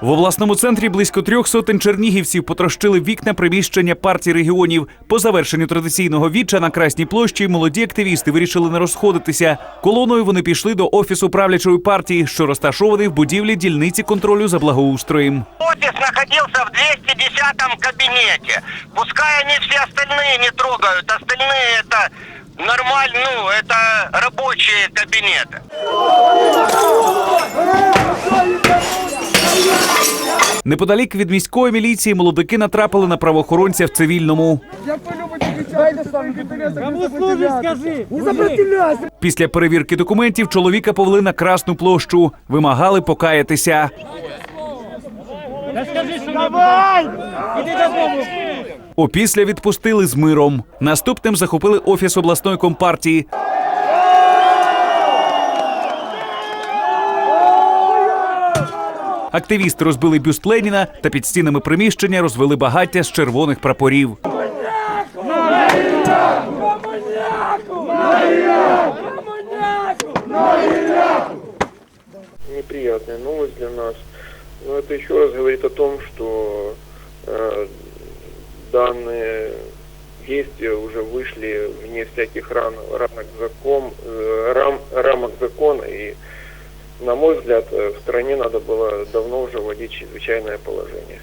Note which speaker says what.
Speaker 1: В обласному центрі близько трьох сотень чернігівців потрощили вікна приміщення партії регіонів. По завершенню традиційного віча на Красній площі молоді активісти вирішили не розходитися. Колоною вони пішли до офісу правлячої партії, що розташований в будівлі дільниці контролю за благоустроєм.
Speaker 2: Офис находился в 210 кабинете. Пускай они все остальные не трогают. Остальные это нормально, ну, это рабочие кабинеты.
Speaker 1: Неподалік від міської міліції молодики натрапили на правоохоронця в цивільному.
Speaker 3: Я скажи! Не!
Speaker 1: Після перевірки документів чоловіка повели на Красну площу, вимагали покаятися.
Speaker 3: Давай!
Speaker 1: Опісля відпустили з миром. Наступним захопили офіс обласної компартії. Активісти розбили бюст Леніна та під стінами приміщення розвели багаття з червоних прапорів.
Speaker 4: неприятная новость для нас. Но это еще раз говорит о том, что э, данные действия уже вышли вне всяких ран, рамок, закон, э, рам, рамок закона. И, на мой взгляд, э, в стране надо было давно уже вводить чрезвычайное положение.